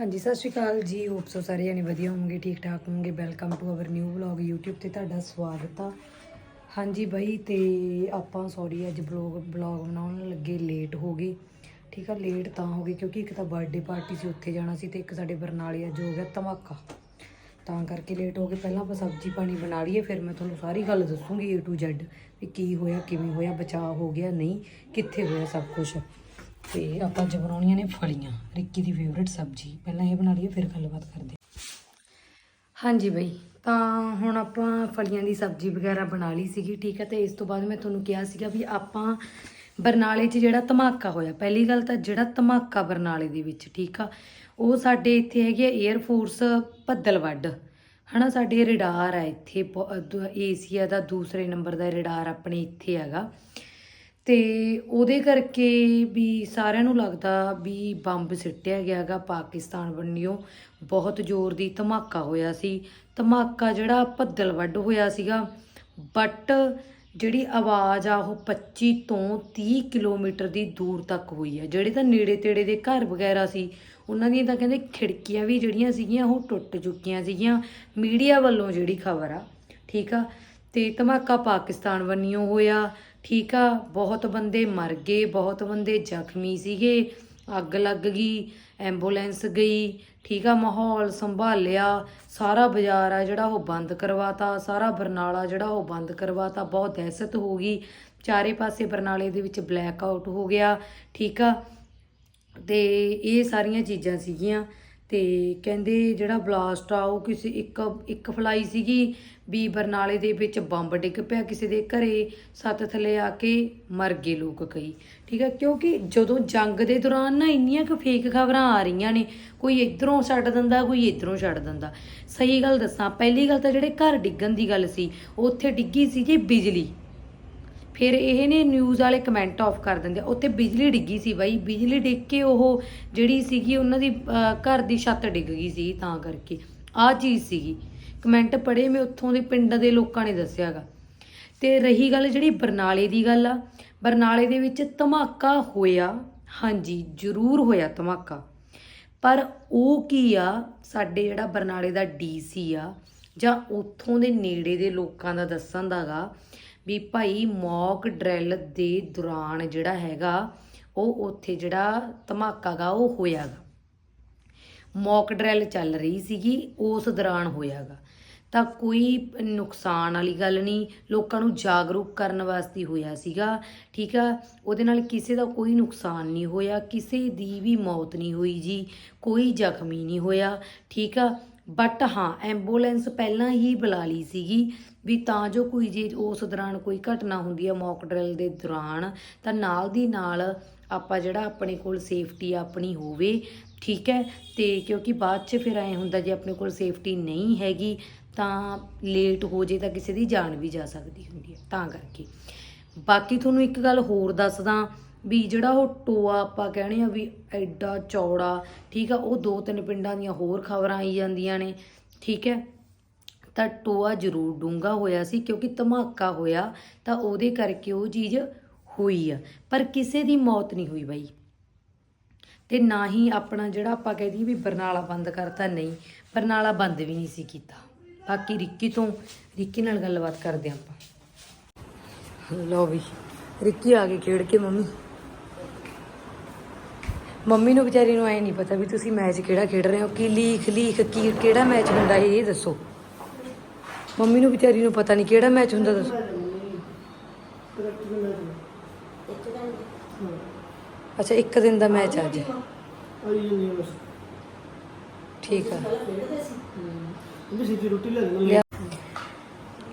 ਹਾਂਜੀ, ਸਤਿ ਸ਼੍ਰੀ ਅਕਾਲ ਜੀ। ਹੋਪ ਸੋ ਸਾਰੇ ਜਣੇ ਵਧੀਆ ਹੋਵੋਗੇ ਠੀਕ ਠਾਕ ਹੋਵੋਗੇ। Welcome to our new vlog YouTube ਤੇ ਤੁਹਾਡਾ ਸਵਾਗਤ ਆ। ਹਾਂਜੀ ਬਾਈ, ਤੇ ਆਪਾਂ ਸੌਰੀ ਅੱਜ ਬਲੌਗ ਬਲੌਗ ਬਣਾਉਣ ਲੱਗੇ ਲੇਟ ਹੋ ਗਏ। ਠੀਕ ਆ ਲੇਟ ਤਾਂ ਹੋ ਗਏ, ਕਿਉਂਕਿ ਇੱਕ ਤਾਂ ਬਰਥਡੇ ਪਾਰਟੀ ਸੀ, ਉੱਥੇ ਜਾਣਾ ਸੀ ਤੇ ਇੱਕ ਸਾਡੇ ਬਰਨਾਲੇ ਅੱਜ ਹੋ ਗਿਆ ਧਮਾਕਾ। ਤਾਂ ਕਰਕੇ ਲੇਟ ਹੋ ਗਏ। ਪਹਿਲਾਂ ਆਪਾਂ ਸਬਜ਼ੀ ਪਾਣੀ ਬਣਾ ਲਈਏ, ਫਿਰ ਮੈਂ ਤੁਹਾਨੂੰ ਸਾਰੀ ਗੱਲ ਦੱਸੂਗੀ A to Z ਵੀ ਕੀ ਹੋਇਆ, ਕਿਵੇਂ ਹੋਇਆ, ਬਚਾਅ ਹੋ ਗਿਆ, ਨਹੀਂ, ਕਿੱਥੇ ਹੋਇਆ ਸਭ ਕੁਝ ਤੇ ਆਪਾਂ ਅੱਜ ਬਣਾਉਣੀਆਂ ਨੇ ਫਲੀਆਂ। ਰਿੱਕੀ ਦੀ ਫੇਵਰਿਟ ਸਬਜ਼ੀ। ਪਹਿਲਾਂ ਇਹ ਬਣਾ ਲਈਏ, ਫਿਰ ਗੱਲਬਾਤ ਕਰਦੇ ਹਾਂਜੀ ਬਈ, ਤਾਂ ਹੁਣ ਆਪਾਂ ਫਲੀਆਂ ਦੀ ਸਬਜ਼ੀ ਵਗੈਰਾ ਬਣਾ ਲਈ ਸੀਗੀ, ਠੀਕ ਹੈ ਤੇ ਇਸ ਤੋਂ ਬਾਅਦ ਮੈਂ ਤੁਹਾਨੂੰ ਕਿਹਾ ਸੀਗਾ ਵੀ ਆਪਾਂ ਬਰਨਾਲੇ 'ਚ ਜਿਹੜਾ ਧਮਾਕਾ ਹੋਇਆ, ਪਹਿਲੀ ਗੱਲ ਤਾਂ ਜਿਹੜਾ ਧਮਾਕਾ ਬਰਨਾਲੇ ਦੇ ਵਿੱਚ, ਠੀਕ ਆ? ਉਹ ਸਾਡੇ ਇੱਥੇ ਹੈਗੇ 에ਅਰ ਫੋਰਸ ਭੱਦਲਵੱਡ। ਹਨਾ, ਸਾਡੇ ਰਡਾਰ ਆ ਇੱਥੇ ਪ- ਏਸ਼ੀਆ ਦਾ ਦੂਸਰੇ ਨੰਬਰ ਦਾ ਰਡਾਰ ਆਪਣੇ ਇੱਥੇ ਹੈਗਾ। ਤੇ ਉਹਦੇ ਕਰਕੇ ਵੀ ਸਾਰਿਆਂ ਨੂੰ ਲੱਗਦਾ ਵੀ ਬੰਬ ਸਿੱਟਿਆ ਗਿਆਗਾ ਪਾਕਿਸਤਾਨ ਬੰਨਿਓ ਬਹੁਤ ਜ਼ੋਰ ਦੀ ਧਮਾਕਾ ਹੋਇਆ ਸੀ। ਧਮਾਕਾ ਜਿਹੜਾ ਭੱਦਲ ਵੱਢ ਹੋਇਆ ਸੀਗਾ। ਬਟ ਜਿਹੜੀ ਆਵਾਜ਼ ਆ ਉਹ 25 ਤੋਂ 30 ਕਿਲੋਮੀਟਰ ਦੀ ਦੂਰ ਤੱਕ ਹੋਈ ਹੈ ਜਿਹੜੇ ਤਾਂ ਨੇੜੇ ਤੇੜੇ ਦੇ ਘਰ ਵਗੈਰਾ ਸੀ, ਉਹਨਾਂ ਦੀਆਂ ਤਾਂ ਕਹਿੰਦੇ ਖਿੜਕੀਆਂ ਵੀ ਜਿਹੜੀਆਂ ਸੀਗੀਆਂ, ਉਹ ਟੁੱਟ ਚੁੱਕੀਆਂ ਸੀਗੀਆਂ। ਮੀਡੀਆ ਵੱਲੋਂ ਜਿਹੜੀ ਖਬਰ ਆ, ਠੀਕ ਆ? ਤੇ ਧਮਾਕਾ ਪਾਕਿਸਤਾਨ ਵੱਲੋਂ ਹੋਇਆ। ਠੀਕ ਆ, ਬਹੁਤ ਬੰਦੇ ਮਰ ਗਏ, ਬਹੁਤ ਬੰਦੇ ਜ਼ਖਮੀ ਸੀਗੇ, ਅੱਗ ਲੱਗ ਗਈ, ਐਂਬੂਲੈਂਸ ਗਈ, ਠੀਕ ਆ, ਮਾਹੌਲ ਸੰਭਾਲਿਆ, ਸਾਰਾ ਬਾਜ਼ਾਰ ਆ ਜਿਹੜਾ ਉਹ ਬੰਦ ਕਰਵਾਤਾ, ਸਾਰਾ ਬਰਨਾਲਾ ਜਿਹੜਾ ਉਹ ਬੰਦ ਕਰਵਾਤਾ, ਬਹੁਤ ਦਹਿਸ਼ਤ ਹੋ ਗਈ, ਚਾਰੇ ਪਾਸੇ ਬਰਨਾਲੇ ਦੇ ਵਿੱਚ ਬਲੈਕ ਆਊਟ ਹੋ ਗਿਆ, ਠੀਕ ਆ, ਤੇ ਇਹ ਸਾਰੀਆਂ ਚੀਜ਼ਾਂ ਸੀਗੀਆਂ। ਤੇ ਕਹਿੰਦੇ ਜਿਹੜਾ ਬਲਾਸਟ ਆ, ਉਹ ਕਿਸੇ ਇੱਕ ਇੱਕ ਫਲਾਈ ਸੀਗੀ, ਵੀ ਬਰਨਾਲੇ ਦੇ ਵਿੱਚ ਬੰਬ ਡਿੱਗ ਪਿਆ ਕਿਸੇ ਦੇ ਘਰੇ, ਸੱਤ ਥੱਲੇ ਆ ਕੇ ਮਰ ਗਏ ਲੋਕ ਕਈ। ਠੀਕ ਹੈ ਕਿਉਂਕਿ ਜਦੋਂ ਜੰਗ ਦੇ ਦੌਰਾਨ ਨਾ ਇੰਨੀਆਂ ਕੁ ਫੇਕ ਖਬਰਾਂ ਆ ਰਹੀਆਂ ਨੇ, ਕੋਈ ਇਧਰੋਂ ਛੱਡ ਦਿੰਦਾ, ਕੋਈ ਇਧਰੋਂ ਛੱਡ ਦਿੰਦਾ। ਸਹੀ ਗੱਲ ਦੱਸਾਂ, ਪਹਿਲੀ ਗੱਲ ਤਾਂ ਜਿਹੜੇ ਘਰ ਡਿੱਗਣ ਦੀ ਗੱਲ ਸੀ ਉੱਥੇ ਡਿੱਗੀ ਸੀ ਜੀ ਬਿਜਲੀ। ਫਿਰ ਇਹ ਨੇ ਨਿਊਜ਼ ਵਾਲੇ ਕਮੈਂਟ ਆਫ ਕਰ ਦਿੰਦੇ ਆ। ਉੱਥੇ ਬਿਜਲੀ ਡਿੱਗੀ ਸੀ ਬਾਈ। ਬਿਜਲੀ ਡਿੱਗ ਕੇ ਉਹ ਜਿਹੜੀ ਸੀਗੀ, ਉਹਨਾਂ ਦੀ ਘਰ ਦੀ ਛੱਤ ਡਿੱਗ ਗਈ ਸੀ ਤਾਂ ਕਰਕੇ। ਆਹ ਚੀਜ਼ ਸੀਗੀ। ਕਮੈਂਟ ਪੜ੍ਹੇ ਮੈਂ ਉੱਥੋਂ ਦੇ ਪਿੰਡ ਦੇ ਲੋਕਾਂ ਨੇ ਦੱਸਿਆਗਾ। ਤੇ ਰਹੀ ਗੱਲ ਜਿਹੜੀ ਬਰਨਾਲੇ ਦੀ ਗੱਲ ਆ। ਬਰਨਾਲੇ ਦੇ ਵਿੱਚ ਧਮਾਕਾ ਹੋਇਆ। ਹਾਂਜੀ, ਜ਼ਰੂਰ ਹੋਇਆ ਧਮਾਕਾ। ਪਰ ਉਹ ਕੀ ਆ? ਸਾਡੇ ਜਿਹੜਾ ਬਰਨਾਲੇ ਦਾ ਡੀਸੀ ਆ ਜਾਂ ਉੱਥੋਂ ਦੇ ਨੇੜੇ ਦੇ ਲੋਕਾਂ ਦਾ ਦੱਸਣ ਦਾਗਾ ਵੀ ਭਾਈ ਮੌਕ ਡਰੈਲ ਦੇ ਦੌਰਾਨ ਜਿਹੜਾ ਹੈਗਾ, ਉਹ ਉੱਥੇ ਜਿਹੜਾ ਧਮਾਕਾ ਗਾ, ਉਹ ਹੋਇਆਗਾ ਮੌਕ ਡਰੈਲ ਚੱਲ ਰਹੀ ਸੀਗੀ, ਉਸ ਦੌਰਾਨ ਹੋਇਆਗਾ ਤਾਂ ਕੋਈ ਨੁਕਸਾਨ ਵਾਲੀ ਗੱਲ ਨਹੀਂ, ਲੋਕਾਂ ਨੂੰ ਜਾਗਰੂਕ ਕਰਨ ਵਾਸਤੇ ਹੋਇਆ ਸੀਗਾ, ਠੀਕ ਆ? ਉਹਦੇ ਨਾਲ ਕਿਸੇ ਦਾ ਕੋਈ ਨੁਕਸਾਨ ਨਹੀਂ ਹੋਇਆ, ਕਿਸੇ ਦੀ ਵੀ ਮੌਤ ਨਹੀਂ ਹੋਈ ਜੀ, ਕੋਈ ਜ਼ਖਮੀ ਨਹੀਂ ਹੋਇਆ, ਠੀਕ ਆ? ਬਟ ਹਾਂ ਐਂਬੂਲੈਂਸ ਪਹਿਲਾਂ ਹੀ ਬੁਲਾ ਲਈ ਸੀਗੀ ਵੀ ਤਾਂ ਜੋ ਕੋਈ ਜੇ ਉਸ ਦੌਰਾਨ ਕੋਈ ਘਟਨਾ ਹੁੰਦੀ ਹੈ ਮੌਕ ਡਰਿਲ ਦੇ ਦੌਰਾਨ, ਤਾਂ ਨਾਲ ਦੀ ਨਾਲ ਆਪਾਂ ਜਿਹੜਾ ਆਪਣੇ ਕੋਲ ਸੇਫਟੀ ਆਪਣੀ ਹੋਵੇ, ਠੀਕ ਹੈ? ਤੇ ਕਿਉਂਕਿ ਬਾਅਦ 'ਚ ਫਿਰ ਐ ਹੁੰਦਾ ਜੇ ਆਪਣੇ ਕੋਲ ਸੇਫਟੀ ਨਹੀਂ ਹੈਗੀ, ਤਾਂ ਲੇਟ ਹੋ ਜੇ ਤਾਂ ਕਿਸੇ ਦੀ ਜਾਨ ਵੀ ਜਾ ਸਕਦੀ ਹੁੰਦੀ ਹੈ, ਤਾਂ ਕਰਕੇ। ਬਾਕੀ ਤੁਹਾਨੂੰ ਇੱਕ ਗੱਲ ਹੋਰ ਦੱਸਦਾ ਵੀ ਜਿਹੜਾ ਉਹ ਟੋਆ ਆਪਾਂ ਕਹਿੰਦੇ ਆ ਵੀ ਐਡਾ ਚੌੜਾ, ਠੀਕ ਆ, ਉਹ ਦੋ ਤਿੰਨ ਪਿੰਡਾਂ ਦੀਆਂ ਹੋਰ ਖਬਰਾਂ ਆਈ ਜਾਂਦੀਆਂ ਨੇ, ਠੀਕ ਹੈ? ਤਾਂ ਟੋਆ ਜ਼ਰੂਰ ਡੂੰਗਾ ਹੋਇਆ ਸੀ, ਕਿਉਂਕਿ ਧਮਾਕਾ ਹੋਇਆ ਤਾਂ ਉਹਦੇ ਕਰਕੇ ਉਹ ਚੀਜ਼ ਹੋਈ ਆ। ਪਰ ਕਿਸੇ ਦੀ ਮੌਤ ਨਹੀਂ ਹੋਈ ਬਾਈ। ਤੇ ਨਾ ਹੀ ਆਪਣਾ ਜਿਹੜਾ ਆਪਾਂ ਕਹਿ ਦਈਏ ਵੀ ਬਰਨਾਲਾ ਬੰਦ ਕਰਤਾ, ਨਹੀਂ, ਬਰਨਾਲਾ ਬੰਦ ਵੀ ਨਹੀਂ ਸੀ ਕੀਤਾ। ਬਾਕੀ ਰਿੱਕੀ ਤੋਂ, ਰਿੱਕੀ ਨਾਲ ਗੱਲਬਾਤ ਕਰਦੇ ਹਾਂ ਆਪਾਂ। ਲਓ ਵੀ, ਰਿੱਕੀ ਆ ਕੇ ਖੇਡ ਕੇ ਮੰਮੀ। ਮੰਮੀ ਨੂੰ ਵਿਚਾਰੀ ਨੂੰ ਐ ਨਹੀਂ ਪਤਾ ਵੀ ਤੁਸੀਂ ਮੈਚ ਕਿਹੜਾ ਖੇਡ ਰਹੇ ਹੋ ਕੀ ਲੀਖ ਲੀਖ ਕੀ ਕਿਹੜਾ ਮੈਚ ਹੁੰਦਾ ਇਹ ਇਹ ਦੱਸੋ। ਮੰਮੀ ਨੂੰ ਵਿਚਾਰੀ ਨੂੰ ਪਤਾ ਨਹੀਂ ਕਿਹੜਾ ਮੈਚ ਹੁੰਦਾ ਦੱਸੋ। ਅੱਛਾ ਇੱਕ ਦਿਨ ਦਾ ਮੈਚ ਅੱਜ ਠੀਕ ਆ।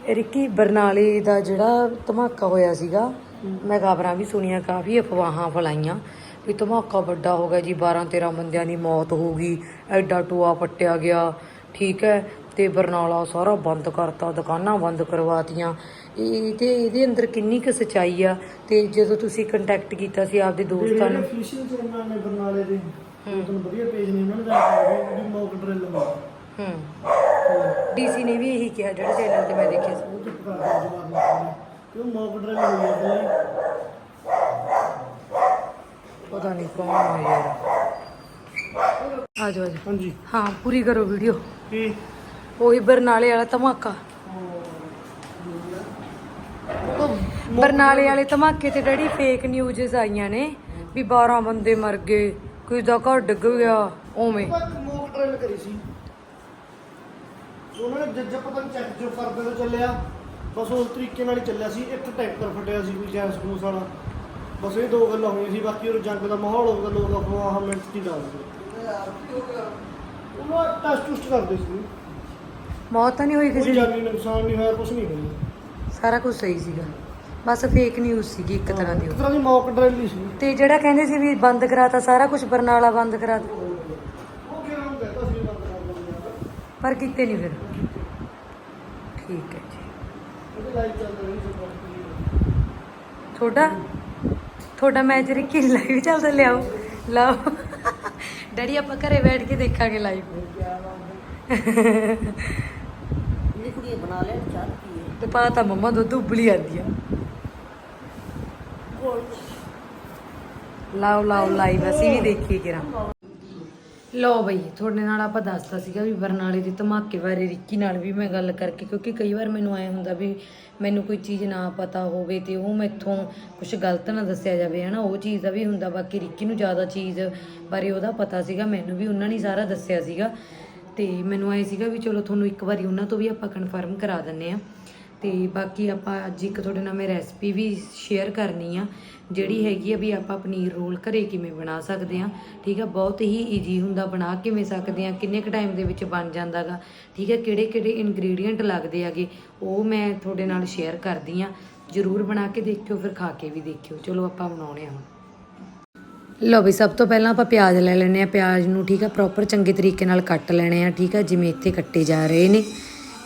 ਰਿੱਕੀ ਬਰਨਾਲੇ ਦਾ ਜਿਹੜਾ ਧਮਾਕਾ ਹੋਇਆ ਸੀਗਾ ਮੈਂ ਖਬਰਾਂ ਵੀ ਸੁਣੀਆਂ ਕਾਫੀ ਅਫਵਾਹਾਂ ਫਲਾਈਆਂ। ਵੀ ਧਮਾਕਾ ਵੱਡਾ ਹੋ ਗਿਆ ਜੀ 12 13 ਬੰਦਿਆਂ ਦੀ ਮੌਤ ਹੋ ਗਈ ਐਡਾ ਟੋਆ ਪੱਟਿਆ ਗਿਆ ਠੀਕ ਹੈ ਤੇ ਬਰਨਾਲਾ ਸਾਰਾ ਬੰਦ ਕਰਤਾ ਦੁਕਾਨਾਂ ਬੰਦ ਕਰਵਾਤੀਆਂ। ਇਹ ਤੇ ਇਹਦੇ ਅੰਦਰ ਕਿੰਨੀ ਕੁ ਸਚਾਈ ਆ? ਤੇ ਜਦੋਂ ਤੁਸੀਂ ਕੰਟੈਕਟ ਕੀਤਾ ਸੀ ਆਪਦੇ ਦੋਸਤਾਂ ਨੂੰ? ਫਿਸ਼ਿੰਗ ਚ ਉਹਨਾਂ ਨੇ ਬਰਨਾਲੇ ਦੇ। ਤੁਹਾਨੂੰ ਵਧੀਆ ਪੇਜ ਨੇ ਉਹਨਾਂ ਨੇ ਦੱਸਿਆ ਵੀ ਮੌਕ ਡਰਿਲ ਲਵਾ। ਹੂੰ। ਡੀਸੀ ਨੇ ਵੀ ਇਹੀ ਕਿਹਾ ਜਿਹੜਾ ਚੈਨਲ ਤੇ ਮੈਂ ਦੇਖਿਆ ਸੀ। ਉਹ ਚੁੱਪ ਕਰ ਗਿਆ ਜਵਾਬ ਨਹੀਂ ਕਿਉਂ ਮੌਕ ਡਰਿਲ ਹੋਈ ਪਹਿਲੇ ਪਤਾ ਨਹੀਂ ਕੌਣ ਆ ਯਾਰ। ਆ ਜਾਓ ਆ ਜਾਓ। ਹਾਂਜੀ। ਹਾਂ ਪੂਰੀ ਕਰੋ ਵੀਡੀਓ। ਕੀ? ਉਹੀ ਬਰਨਾਲੇ ਵਾਲਾ ਧਮਾਕਾ। ਬਰਨਾਲੇ ਵਾਲੇ ਧਮਾਕੇ ਤੇ ਡੈਡੀ ਫੇਕ ਨਿਊਜ਼ਸ ਆਈਆਂ ਨੇ ਵੀ 12 ਬੰਦੇ ਮਰ ਗਏ ਕੋਈ ਦਾ ਘਰ ਡਿੱਗ ਗਿਆ ਓਵੇਂ ਮੋਕ ਕਰੀ ਸੀ। ਉਹਨਾਂ ਨੇ ਜੱਜ ਚੈੱਕ ਜੋ ਕਰਦੇ ਤੋਂ ਚੱਲਿਆ ਬਸ ਉਸ ਤਰੀਕੇ ਨਾਲ ਹੀ ਚੱਲਿਆ ਸੀ ਇੱਕ ਟੈਂਕਰ ਫਟਿਆ ਸੀ ਕੋਈ ਗੈਸ ਗੂਸ ਵਾਲਾ। ਬਸ ਇਹ ਦੋ ਗੱਲਾਂ ਹੋਈਆਂ ਸੀ ਬਾਕੀ ਉਹ ਜੰਗ ਦਾ ਮਾਹੌਲ ਹੋਊਗਾ ਲੋਕ ਅਫਵਾਹ ਮਿੰਟ ਹੀ ਦੱਸਦੇ ਉਹਨਾਂ ਟੈਸਟ ਟੁਸਟ ਕਰਦੇ ਸੀ। ਮੌਤ ਤਾਂ ਨਹੀਂ ਹੋਈ ਕੋਈ ਕਿਸੇ ਦੀ? ਜਾਨੀ ਨੁਕਸਾਨ ਨਹੀਂ ਹੋਇਆ ਕੁਝ ਨਹੀਂ ਹੋਇਆ। ਸਾਰਾ ਕੁਝ ਸਹੀ ਸੀਗਾ। ਬਸ ਫੇਕ ਨਿਊਜ਼ ਸੀਗੀ ਇੱਕ ਤਰ੍ਹਾਂ ਦੀ ਇੱਕ ਉਹ। ਤਰ੍ਹਾਂ ਦੀ ਮੌਕ ਡਰਿਲ ਹੀ ਸੀ। ਤੇ ਜਿਹੜਾ ਕਹਿੰਦੇ ਸੀ ਵੀ ਬੰਦ ਕਰਾਤਾ ਸਾਰਾ ਕੁਝ ਬਰਨਾਲਾ ਬੰਦ ਕਰਾਤਾ। ਉਹ ਕਿਹੜਾ ਹੁੰਦਾ ਤਾਂ ਸੀ ਬੰਦ ਕਰ ਦਿੰਦੇ ਆ ਪਰ ਕੀਤੇ ਨਹੀਂ ਫਿਰ। ਠੀਕ ਹੈ ਜੀ। ਉਹਦੇ ਲਾਈਵ ਚੱਲ ਰਹੀ ਸੀ ਬਾਕੀ ਤੁਹਾਡਾ? ਤੁਹਾਡਾ ਮੈਚ ਰਿੱਕੀ ਲਾਈਵ ਚੱਲਦਾ ਲਿਆਓ ਲਾਓ। ਡੈਡੀ ਆਪਾਂ ਘਰੇ ਬੈਠ ਕੇ ਦੇਖਾਂਗੇ ਲਾਈਵ ਲਿਖਦੀ ਬਣਾ ਲੈਣ ਚਾਹ ਪੀਏ ਤੇ ਪਾ ਤਾਂ ਮੰਮਾ ਦੁੱਧ ਉਬਲੀ ਆਂਦੀ ਆ। ਲਾਓ ਲਾਓ ਲਾਈਵ ਅਸੀਂ ਵੀ ਦੇਖੀਏ ਕਿਰਾ ਲਓ ਬਈ, ਤੁਹਾਡੇ ਨਾਲ ਆਪਾਂ ਦੱਸਤਾ ਸੀਗਾ ਵੀ ਬਰਨਾਲੇ ਦੇ ਧਮਾਕੇ ਬਾਰੇ, ਰਿੱਕੀ ਨਾਲ ਵੀ ਮੈਂ ਗੱਲ ਕਰਕੇ, ਕਿਉਂਕਿ ਕਈ ਵਾਰ ਮੈਨੂੰ ਐ ਹੁੰਦਾ ਵੀ ਮੈਨੂੰ ਕੋਈ ਚੀਜ਼ ਨਾ ਪਤਾ ਹੋਵੇ ਤੇ ਉਹ ਮੈਥੋਂ ਕੁਝ ਗਲਤ ਨਾ ਦੱਸਿਆ ਜਾਵੇ, ਹਨਾ? ਉਹ ਚੀਜ਼ ਦਾ ਵੀ ਹੁੰਦਾ, ਬਾਕੀ ਰਿੱਕੀ ਨੂੰ ਜ਼ਿਆਦਾ ਚੀਜ਼ ਬਾਰੇ ਉਹਦਾ ਪਤਾ ਸੀਗਾ, ਮੈਨੂੰ ਵੀ ਉਹਨਾਂ ਨੇ ਸਾਰਾ ਦੱਸਿਆ ਸੀਗਾ। ਤੇ ਮੈਨੂੰ ਐ ਸੀਗਾ ਵੀ ਚਲੋ ਤੁਹਾਨੂੰ ਇੱਕ ਵਾਰੀ ਉਹਨਾਂ ਤੋਂ ਵੀ ਆਪਾਂ ਕਨਫਰਮ ਕਰਾ ਦਿੰਨੇ ਆ ਤੇ ਬਾਕੀ ਆਪਾਂ ਅੱਜ ਇੱਕ ਤੁਹਾਡੇ ਨਾਲ ਮੈਂ ਰੈਸਪੀ ਵੀ ਸ਼ੇਅਰ ਕਰਨੀ ਆ, ਜਿਹੜੀ ਹੈਗੀ ਆ ਵੀ ਆਪਾਂ ਪਨੀਰ ਰੋਲ ਘਰੇ ਕਿਵੇਂ ਬਣਾ ਸਕਦੇ ਆ। ਠੀਕ ਆ, ਬਹੁਤ ਹੀ ਈਜੀ ਹੁੰਦਾ ਬਣਾ ਕਿਵੇਂ ਸਕਦੇ ਆ, ਕਿੰਨੇ ਕੁ ਟਾਈਮ ਦੇ ਵਿੱਚ ਬਣ ਜਾਂਦਾਗਾ। ਠੀਕ ਹੈ ਕਿਹੜੇ ਕਿਹੜੇ ਇਨਗਰੀਡੀਅੰਟ ਲੱਗਦੇ ਆਗੇ ਉਹ ਮੈਂ ਤੁਹਾਡੇ ਨਾਲ ਸ਼ੇਅਰ ਕਰਦੀ ਆ। ਜਰੂਰ ਬਣਾ ਕੇ ਦੇਖਿਓ, ਫਿਰ ਖਾ ਕੇ ਵੀ ਦੇਖਿਓ। ਚਲੋ ਆਪਾਂ ਬਣਾਉਣੇ ਆ ਹੁਣ। ਲਓ ਵੀ, ਸਭ ਤੋਂ ਪਹਿਲਾਂ ਆਪਾਂ ਪਿਆਜ਼ ਲੈ ਲੈਣੇ ਆ। ਪਿਆਜ਼ ਨੂੰ ਠੀਕ ਆ ਪ੍ਰੋਪਰ ਚੰਗੇ ਤਰੀਕੇ ਨਾਲ ਕੱਟ ਲੈਣੇ ਆ। ਠੀਕ ਆ, ਜਿਵੇਂ ਇੱਥੇ ਕੱਟੇ ਜਾ ਰਹੇ ਨੇ।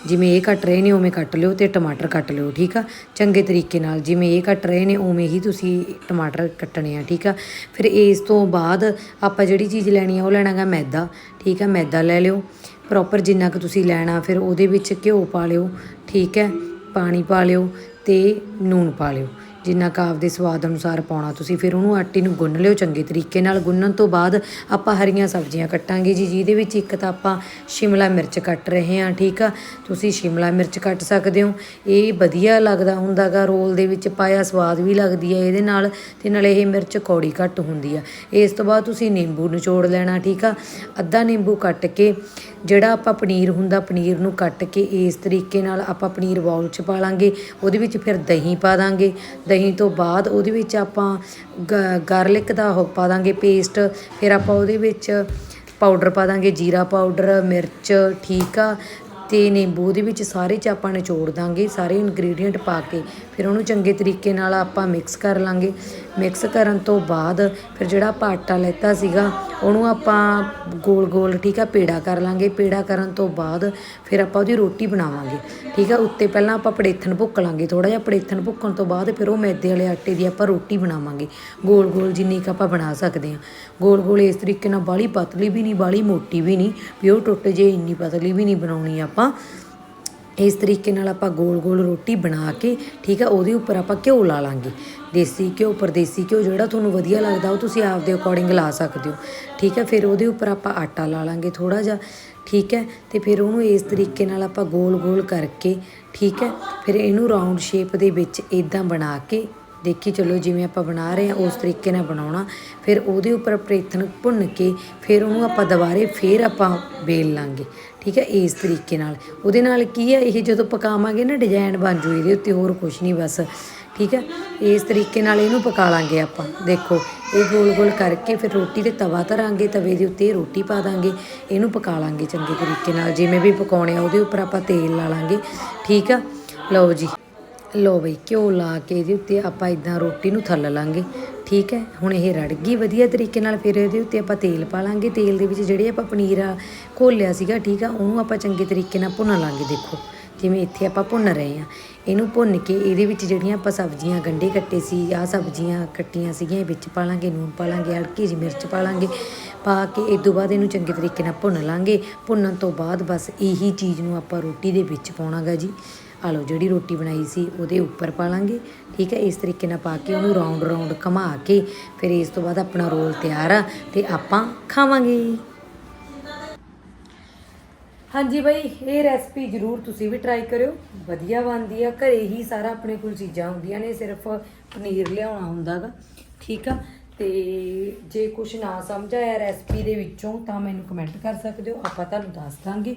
ਜਿਵੇਂ ਇਹ ਕੱਟ ਰਹੇ ਨੇ, ਉਵੇਂ ਕੱਟ ਲਿਓ ਤੇ ਟਮਾਟਰ ਕੱਟ ਲਿਓ, ਠੀਕ ਆ? ਚੰਗੇ ਤਰੀਕੇ ਨਾਲ, ਜਿਵੇਂ ਇਹ ਕੱਟ ਰਹੇ ਨੇ, ਉਵੇਂ ਹੀ ਤੁਸੀਂ ਟਮਾਟਰ ਕੱਟਣੇ ਆ, ਠੀਕ ਆ? ਫਿਰ ਇਸ ਤੋਂ ਬਾਅਦ ਆਪਾਂ ਜਿਹੜੀ ਚੀਜ਼ ਲੈਣੀ ਆ, ਉਹ ਲੈਣਾਗਾ ਮੈਦਾ, ਠੀਕ ਆ? ਮੈਦਾ ਲੈ ਲਿਓ। ਪ੍ਰੋਪਰ ਜਿੰਨਾ ਕੁ ਤੁਸੀਂ ਲੈਣਾ, ਫਿਰ ਉਹਦੇ ਵਿੱਚ ਘਿਓ ਪਾ ਲਿਓ, ਠੀਕ ਹੈ ਪਾਣੀ ਪਾ ਲਿਓ ਤੇ ਨੂਣ ਪਾ ਲਿਓ। ਜਿੰਨਾ ਕੁ ਆਪਦੇ ਸਵਾਦ ਅਨੁਸਾਰ ਪਾਉਣਾ ਤੁਸੀਂ, ਫਿਰ ਉਹਨੂੰ ਆਟੇ ਨੂੰ ਗੁੰਨ ਲਿਓ ਚੰਗੇ ਤਰੀਕੇ ਨਾਲ। ਗੁੰਨਣ ਤੋਂ ਬਾਅਦ ਆਪਾਂ ਹਰੀਆਂ ਸਬਜ਼ੀਆਂ ਕੱਟਾਂਗੇ ਜੀ, ਜਿਹਦੇ ਵਿੱਚ ਇੱਕ ਤਾਂ ਆਪਾਂ ਸ਼ਿਮਲਾ ਮਿਰਚ ਕੱਟ ਰਹੇ ਹਾਂ, ਠੀਕ ਆ? ਤੁਸੀਂ ਸ਼ਿਮਲਾ ਮਿਰਚ ਕੱਟ ਸਕਦੇ ਹੋ। ਇਹ ਵਧੀਆ ਲੱਗਦਾ ਹੁੰਦਾਗਾ, ਰੋਲ ਦੇ ਵਿੱਚ ਪਾਇਆ ਸਵਾਦ ਵੀ ਲੱਗਦੀ ਹੈ ਇਹਦੇ ਨਾਲ ਤੇ ਨਾਲੇ ਇਹ ਮਿਰਚ ਕੌੜੀ ਘੱਟ ਹੁੰਦੀ ਆ। ਇਸ ਤੋਂ ਬਾਅਦ ਤੁਸੀਂ ਨਿੰਬੂ ਨਿਚੋੜ ਲੈਣਾ, ਠੀਕ ਆ? ਅੱਧਾ ਨਿੰਬੂ ਕੱਟ ਕੇ ਜਿਹੜਾ ਆਪਾਂ ਪਨੀਰ ਹੁੰਦਾ, ਪਨੀਰ ਨੂੰ ਕੱਟ ਕੇ ਇਸ ਤਰੀਕੇ ਨਾਲ ਆਪਾਂ ਪਨੀਰ ਬਾਉਲ 'ਚ ਪਾ ਲਾਂਗੇ। ਉਹਦੇ ਵਿੱਚ ਫਿਰ ਦਹੀਂ ਪਾ ਦਾਂਗੇ। ਦਹੀਂ ਤੋਂ ਬਾਅਦ ਉਹਦੇ ਵਿੱਚ ਆਪਾਂ ਗਾਰਲਿਕ ਦਾ ਉਹ ਪਾ ਦਾਂਗੇ ਪੇਸਟ, ਫਿਰ ਆਪਾਂ ਉਹਦੇ ਵਿੱਚ ਪਾਊਡਰ ਪਾ ਦਾਂਗੇ, ਜੀਰਾ ਪਾਊਡਰ, ਮਿਰਚ, ਠੀਕ ਆ, ਤੇ ਨਿੰਬੂ ਦੇ ਵਿੱਚ ਸਾਰੇ ਚ ਆਪਾਂ ਨਿਚੋੜ ਦਾਂਗੇ, ਸਾਰੇ ਇਨਗਰੀਡੀਅੰਟ ਪਾ ਕੇ। ਫਿਰ ਉਹਨੂੰ ਚੰਗੇ ਤਰੀਕੇ ਨਾਲ ਆਪਾਂ ਮਿਕਸ ਕਰ ਲਾਂਗੇ। ਮਿਕਸ ਕਰਨ ਤੋਂ ਬਾਅਦ ਫਿਰ ਜਿਹੜਾ ਆਪਾਂ ਆਟਾ ਲੈਤਾ ਸੀਗਾ, ਉਹਨੂੰ ਆਪਾਂ ਗੋਲ ਗੋਲ ਠੀਕ ਆ, ਪੇੜਾ ਕਰ ਲਾਂਗੇ। ਪੇੜਾ ਕਰਨ ਤੋਂ ਬਾਅਦ ਫਿਰ ਆਪਾਂ ਉਹਦੀ ਰੋਟੀ ਬਣਾਵਾਂਗੇ। ਠੀਕ ਆ, ਉੱਤੇ ਪਹਿਲਾਂ ਆਪਾਂ ਪੜੇਥਣ ਭੁੱਕ ਲਾਂਗੇ। ਥੋੜਾ ਜਿਹਾ ਪੜੇਥਣ ਭੁੱਕਣ ਤੋਂ ਬਾਅਦ ਫਿਰ ਉਹ ਮੈਦੇ ਵਾਲੇ ਆਟੇ ਦੀ ਆਪਾਂ ਰੋਟੀ ਬਣਾਵਾਂਗੇ। ਗੋਲ ਗੋਲ ਜਿੰਨੀ ਕੁ ਆਪਾਂ ਬਣਾ ਸਕਦੇ ਹਾਂ। ਗੋਲ ਗੋਲ ਇਸ ਤਰੀਕੇ ਨਾਲ ਬਾਲੀ ਪਤਲੀ ਵੀ ਨਹੀਂ ਬਾਲੀ ਮੋਟੀ ਵੀ ਨਹੀਂ, ਵੀ ਉਹ ਟੁੱਟ ਜੇ ਇੰਨੀ ਪਤਲੀ ਵੀ ਨਹੀਂ ਬਣਾਉਣੀ ਆਪਾਂ। ਇਸ ਤਰੀਕੇ ਨਾਲ ਆਪਾਂ ਗੋਲ ਗੋਲ ਰੋਟੀ ਬਣਾ ਕੇ, ਠੀਕ ਆ, ਉਹਦੇ ਉੱਪਰ ਆਪਾਂ ਘਿਓ ਲਾ ਲਾਂਗੇ। ਦੇਸੀ ਘਿਓ, ਪਰਦੇਸੀ ਘਿਓ, ਜਿਹੜਾ ਤੁਹਾਨੂੰ ਵਧੀਆ ਲੱਗਦਾ, ਉਹ ਤੁਸੀਂ ਆਪਦੇ ਅਕੋਰਡਿੰਗ ਲਾ ਸਕਦੇ ਹੋ। ਠੀਕ ਹੈ ਫਿਰ ਉਹਦੇ ਉੱਪਰ ਆਪਾਂ ਆਟਾ ਲਾ ਲਾਂਗੇ ਥੋੜਾ ਜਿਹਾ, ਠੀਕ ਹੈ ਤੇ ਫਿਰ ਉਹਨੂੰ ਇਸ ਤਰੀਕੇ ਨਾਲ ਆਪਾਂ ਗੋਲ ਗੋਲ ਕਰਕੇ, ਠੀਕ ਹੈ ਫਿਰ ਇਹਨੂੰ ਰਾਉਂਡ ਸ਼ੇਪ ਦੇ ਵਿੱਚ ਇਦਾਂ ਬਣਾ ਕੇ ਦੇਖੀ ਚਲੋ ਜਿਵੇਂ ਆਪਾਂ ਬਣਾ ਰਹੇ ਹਾਂ, ਉਸ ਤਰੀਕੇ ਨਾਲ ਬਣਾਉਣਾ। ਫਿਰ ਉਹਦੇ ਉੱਪਰ ਪ੍ਰੇਥਨ ਭੁੰਨ ਕੇ ਫਿਰ ਉਹਨੂੰ ਆਪਾਂ ਦੁਬਾਰੇ ਫਿਰ ਆਪਾਂ ਵੇਲ ਲਾਂਗੇ, ਠੀਕ ਹੈ, ਇਸ ਤਰੀਕੇ ਨਾਲ। ਉਹਦੇ ਨਾਲ ਕੀ ਹੈ, ਇਹ ਜਦੋਂ ਪਕਾਵਾਂਗੇ ਨਾ ਡਿਜ਼ਾਈਨ ਬਣ ਜੂ, ਇਹਦੇ ਉੱਤੇ ਹੋਰ ਕੁਝ ਨਹੀਂ ਬਸ, ਠੀਕ ਹੈ। ਇਸ ਤਰੀਕੇ ਨਾਲ ਇਹਨੂੰ ਪਕਾ ਲਾਂਗੇ ਆਪਾਂ, ਦੇਖੋ, ਇਹ ਗੋਲ ਗੋਲ ਕਰਕੇ ਫਿਰ ਰੋਟੀ ਤੇ ਤਵਾ ਧਰਾਂਗੇ, ਤਵੇ ਦੇ ਉੱਤੇ ਰੋਟੀ ਪਾ ਦਾਂਗੇ, ਇਹਨੂੰ ਪਕਾ ਲਾਂਗੇ ਚੰਗੇ ਤਰੀਕੇ ਨਾਲ। ਜਿਵੇਂ ਵੀ ਪਕਾਉਣੇ ਆ, ਉਹਦੇ ਉੱਪਰ ਆਪਾਂ ਤੇਲ ਲਾ ਲਾਂਗੇ, ਠੀਕ ਆ? ਲਓ ਜੀ ਲਓ ਬਈ, ਘਿਓ ਲਾ ਕੇ ਇਹਦੇ ਉੱਤੇ ਆਪਾਂ ਇਦਾਂ ਰੋਟੀ ਨੂੰ ਥੱਲ ਲਾਂਗੇ, ਠੀਕ ਹੈ? ਹੁਣ ਇਹ ਰੜ ਗਈ ਵਧੀਆ ਤਰੀਕੇ ਨਾਲ, ਫਿਰ ਇਹਦੇ ਉੱਤੇ ਆਪਾਂ ਤੇਲ ਪਾ ਲਾਂਗੇ। ਤੇਲ ਦੇ ਵਿੱਚ ਜਿਹੜੇ ਆਪਾਂ ਪਨੀਰ ਆ, ਘੋਲਿਆ ਸੀਗਾ, ਠੀਕ ਆ, ਉਹਨੂੰ ਆਪਾਂ ਚੰਗੇ ਤਰੀਕੇ ਨਾਲ ਭੁੰਨ ਲਾਂਗੇ, ਦੇਖੋ। ਜਿਵੇਂ ਇੱਥੇ ਆਪਾਂ ਭੁੰਨ ਰਹੇ ਆ ਇਹਨੂੰ ਭੁੰਨ ਕੇ ਇਹਦੇ ਵਿੱਚ ਜਿਹੜੀਆਂ ਆਪਾਂ ਸਬਜ਼ੀਆਂ, ਗੰਢੇ ਕੱਟੇ ਸੀ ਆ ਸਬਜ਼ੀਆਂ ਕੱਟੀਆਂ ਸੀਗੀਆਂ ਵਿੱਚ ਪਾ ਲਾਂਗੇ, ਨੂਨ ਪਾ ਲਾਂਗੇ, ਹਲਕੀ ਜਿਹੀ ਮਿਰਚ ਪਾ ਲਾਂਗੇ, ਪਾ ਕੇ ਇਹ ਤੋਂ ਬਾਅਦ ਇਹਨੂੰ ਚੰਗੇ ਤਰੀਕੇ ਨਾਲ ਭੁੰਨ ਲਾਂਗੇ। ਭੁੰਨਣ ਤੋਂ ਬਾਅਦ ਬਸ ਇਹੀ ਚੀਜ਼ ਨੂੰ ਆਪਾਂ ਰੋਟੀ ਦੇ ਵਿੱਚ ਪਾਉਣਾਗਾ ਜੀ। ਆ ਲਓ ਜਿਹੜੀ ਰੋਟੀ ਬਣਾਈ ਸੀ ਉਹਦੇ ਉੱਪਰ ਪਾ ਲਾਂਗੇ, ਠੀਕ ਹੈ? ਇਸ ਤਰੀਕੇ ਨਾਲ ਪਾ ਕੇ ਉਹਨੂੰ ਰਾਉਂਡ ਰਾਉਂਡ ਘੁਮਾ ਕੇ ਫਿਰ ਇਸ ਤੋਂ ਬਾਅਦ ਆਪਣਾ ਰੋਲ ਤਿਆਰ ਆ ਤੇ ਆਪਾਂ ਖਾਵਾਂਗੇ। ਹਾਂਜੀ ਬਈ, ਇਹ ਰੈਸਪੀ ਜਰੂਰ ਤੁਸੀਂ ਵੀ ਟਰਾਈ ਕਰਿਓ। ਵਧੀਆ ਬਣਦੀ ਆ, ਘਰੇ ਹੀ ਸਾਰਾ ਆਪਣੇ ਕੋਲ ਚੀਜ਼ਾਂ ਹੁੰਦੀਆਂ ਨੇ, ਸਿਰਫ ਪਨੀਰ ਲਿਆਉਣਾ ਹੁੰਦਾਗਾ, ਠੀਕ ਆ? ਤੇ ਜੇ ਕੁਝ ਨਾ ਸਮਝ ਆਇਆ ਰੈਸਪੀ ਦੇ ਵਿੱਚੋਂ, ਤਾਂ ਮੈਨੂੰ ਕਮੈਂਟ ਕਰ ਸਕਦੇ ਹੋ। ਆਪਾਂ ਤੁਹਾਨੂੰ ਦੱਸ ਦਾਂਗੇ।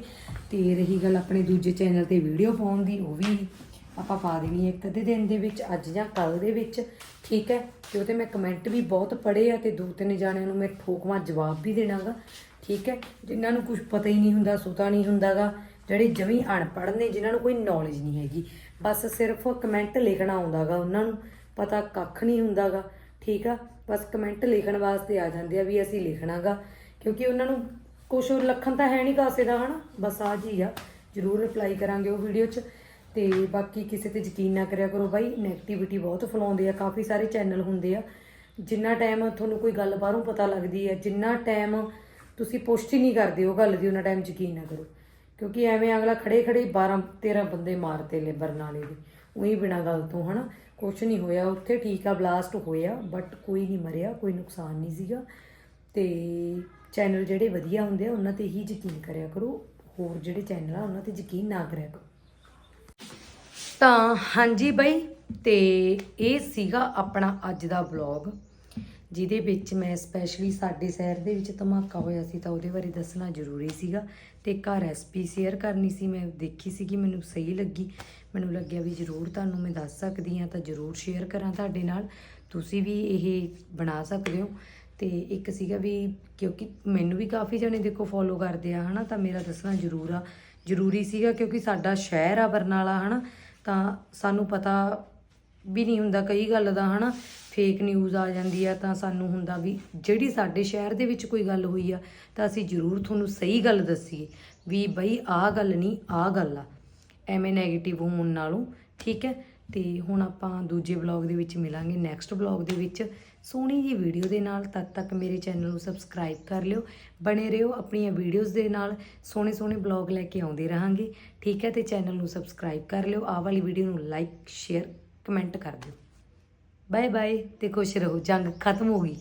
ਤੇ ਰਹੀ ਗੱਲ ਆਪਣੇ ਦੂਜੇ ਚੈਨਲ ਤੇ ਵੀਡੀਓ ਪਾਉਣ ਦੀ, ਉਹ ਵੀ ਆਪਾਂ ਪਾ ਦੇਣੀ ਹੈ ਇੱਕ ਅੱਧੇ ਦਿਨ ਦੇ ਵਿੱਚ, ਅੱਜ ਜਾਂ ਕੱਲ ਦੇ ਵਿੱਚ। ਠੀਕ ਹੈ? ਤੇ ਉਹਤੇ ਮੈਂ ਕਮੈਂਟ ਵੀ ਬਹੁਤ ਪੜ੍ਹੇ ਆ ਤੇ ਦੋ ਤਿੰਨ ਜਾਣਿਆਂ ਨੂੰ ਮੈਂ ਠੋਕਵਾਂ ਜਵਾਬ ਵੀ ਦੇਣਾਗਾ। ਠੀਕ ਹੈ? ਜਿਨ੍ਹਾਂ ਨੂੰ ਕੁਝ ਪਤਾ ਹੀ ਨਹੀਂ ਹੁੰਦਾ, ਸੁਤਾ ਨਹੀਂ ਹੁੰਦਾਗਾ। ਜਿਹੜੇ ਜਮੀ ਅਨਪੜ੍ਹ ਨੇ, ਜਿਨ੍ਹਾਂ ਨੂੰ ਕੋਈ ਨੌਲੇਜ ਨਹੀਂ ਹੈਗੀ। ਬਸ ਸਿਰਫ ਕਮੈਂਟ ਲਿਖਣਾ ਆਉਂਦਾਗਾ ਉਹਨਾਂ ਨੂੰ। ਪਤਾ ਕੱਖ ਨਹੀਂ ਹੁੰਦਾਗਾ। ਠੀਕ ਆ? ਬਸ ਕਮੈਂਟ ਲਿਖਣ ਵਾਸਤੇ ਆ ਜਾਂਦੇ ਆ ਵੀ ਅਸੀਂ ਲਿਖਣਾਗਾ, ਕਿਉਂਕਿ ਉਹਨਾਂ ਨੂੰ ਕੁਝ ਲੱਖਣ ਤਾਂ ਹੈ ਨਹੀਂ ਕਾਸੇ ਦਾ, ਹਨਾ? ਬਸ ਆ ਜੀ ਆ, ਜ਼ਰੂਰ ਰਿਪਲਾਈ ਕਰਾਂਗੇ ਉਹ ਵੀਡੀਓ 'ਚ। ਤੇ ਬਾਕੀ ਕਿਸੇ ਤੇ ਯਕੀਨ ਨਾ ਕਰਿਆ ਕਰੋ ਬਾਈ ਨੈਗੇਟਿਵਿਟੀ ਬਹੁਤ ਫੈਲਾਉਂਦੇ ਆ, ਕਾਫੀ ਸਾਰੇ ਚੈਨਲ ਹੁੰਦੇ ਆ। ਜਿੰਨਾ ਟਾਈਮ ਤੁਹਾਨੂੰ ਕੋਈ ਗੱਲ ਬਾਹਰੋਂ ਪਤਾ ਲੱਗਦੀ ਹੈ ਜਿੰਨਾ ਟਾਈਮ ਤੁਸੀਂ ਪੁਸ਼ਟੀ ਨਹੀਂ ਕਰਦੇ ਉਹ ਗੱਲ ਦੀ, ਉਹਨਾਂ ਟਾਈਮ ਯਕੀਨ ਨਾ ਕਰੋ। ਕਿਉਂਕਿ ਐਵੇਂ ਅਗਲਾ ਖੜੇ ਖੜੇ 12 13 ਬੰਦੇ ਮਾਰਤੇ ਲੈ ਬਰਨਾਲੇ ਦੇ, ਉਹੀ ਬਿਨਾਂ ਗੱਲ ਤੋਂ, ਹਨਾ? ਕੁਝ ਨਹੀਂ ਹੋਇਆ, ਉੱਥੇ ਠੀਕ ਆ ਬਲਾਸਟ ਹੋਇਆ ਬਟ ਕੋਈ ਨਹੀਂ ਮਰਿਆ, ਕੋਈ ਨੁਕਸਾਨ ਨਹੀਂ ਸੀਗਾ। ਤੇ ਚੈਨਲ ਜਿਹੜੇ ਵਧੀਆ ਹੁੰਦੇ ਆ, ਉਹਨਾਂ ਤੇ ਹੀ ਯਕੀਨ ਕਰਿਆ ਕਰੋ, ਹੋਰ ਜਿਹੜੇ ਚੈਨਲ ਆ, ਉਹਨਾਂ ਤੇ ਯਕੀਨ ਨਾ ਕਰਿਆ ਕਰੋ। ਤਾਂ ਹਾਂਜੀ ਬਈ, ਤੇ ਇਹ ਸੀਗਾ ਆਪਣਾ ਅੱਜ ਦਾ ਵਲੌਗ ਜਿਹਦੇ ਵਿੱਚ ਮੈਂ ਸਪੈਸ਼ਲੀ ਸਾਡੇ ਸ਼ਹਿਰ ਦੇ ਵਿੱਚ ਧਮਾਕਾ ਹੋਇਆ ਸੀ, ਤਾਂ ਉਹਦੇ ਬਾਰੇ ਦੱਸਣਾ ਜ਼ਰੂਰੀ ਸੀਗਾ। ਤੇ ਇੱਕ ਰੈਸਪੀ ਸ਼ੇਅਰ ਕਰਨੀ ਸੀ, ਮੈਂ ਦੇਖੀ ਸੀ ਕਿ ਮੈਨੂੰ ਸਹੀ ਲੱਗੀ। ਮੈਨੂੰ ਲੱਗਿਆ ਵੀ ਜ਼ਰੂਰ ਤੁਹਾਨੂੰ ਮੈਂ ਦੱਸ ਸਕਦੀ ਹਾਂ, ਤਾਂ ਜ਼ਰੂਰ ਸ਼ੇਅਰ ਕਰਾਂ ਤੁਹਾਡੇ ਨਾਲ। ਤੁਸੀਂ ਵੀ ਇਹ ਬਣਾ ਸਕਦੇ ਹੋ। ਤੇ ਇੱਕ ਸੀਗਾ ਵੀ ਕਿਉਂਕਿ ਮੈਨੂੰ ਵੀ ਕਾਫੀ ਜਣੇ ਦੇਖੋ ਫੋਲੋ ਕਰਦੇ ਆ, ਹਨਾ, ਤਾਂ ਮੇਰਾ ਦੱਸਣਾ ਜ਼ਰੂਰ ਆ। ਜ਼ਰੂਰੀ ਸੀਗਾ ਕਿਉਂਕਿ ਸਾਡਾ ਸ਼ਹਿਰ ਆ ਬਰਨਾਲਾ, ਹਨਾ, ਤਾਂ ਸਾਨੂੰ ਪਤਾ ਵੀ ਨਹੀਂ ਹੁੰਦਾ ਕਈ ਗੱਲ ਦਾ, ਹਨਾ। ਫੇਕ ਨਿਊਜ਼ ਆ ਜਾਂਦੀ ਆ, ਤਾਂ ਸਾਨੂੰ ਹੁੰਦਾ ਵੀ ਜਿਹੜੀ ਸਾਡੇ ਸ਼ਹਿਰ ਦੇ ਵਿੱਚ ਕੋਈ ਗੱਲ ਹੋਈ ਆ, ਤਾਂ ਅਸੀਂ ਜ਼ਰੂਰ ਤੁਹਾਨੂੰ ਸਹੀ ਗੱਲ ਦੱਸੀਏ ਵੀ ਬਈ ਆਹ ਗੱਲ ਨਹੀਂ, ਆਹ ਗੱਲ ਆ। ਐਵੇਂ 네ਗੇਟਿਵ ਹੋਣ ਨਾਲੋਂ, ਠੀਕ ਹੈ? ਤੇ ਹੁਣ ਆਪਾਂ ਦੂਜੇ ਵਲੌਗ ਦੇ ਵਿੱਚ ਮਿਲਾਂਗੇ ਨੈਕਸਟ ਵਲੌਗ ਦੇ ਵਿੱਚ। ਸੋਹਣੀ ਜੀ ਵੀਡੀਓ ਦੇ ਨਾਲ ਤਦ ਤੱਕ ਮੇਰੇ ਚੈਨਲ ਨੂੰ ਸਬਸਕ੍ਰਾਈਬ ਕਰ ਲਿਓ। ਬਣੇ ਰਹੋ ਆਪਣੀਆਂ ਵੀਡੀਓਜ਼ ਦੇ ਨਾਲ। ਸੋਹਣੇ ਸੋਹਣੇ ਵਲੌਗ ਲੈ ਕੇ ਆਉਂਦੇ ਰਹਾਂਗੇ, ਠੀਕ ਹੈ? ਤੇ ਚੈਨਲ ਨੂੰ ਸਬਸਕ੍ਰਾਈਬ ਕਰ ਲਿਓ। ਆਹ ਵਾਲੀ ਵੀਡੀਓ ਨੂੰ ਲਾਈਕ ਸ਼ੇਅਰ ਕਮੈਂਟ ਕਰ ਦਿਓ। ਬਾਏ ਬਾਏ ਤੇ ਖੁਸ਼ ਰਹੋ ਜੰਗ ਖਤਮ ਹੋ ਗਈ।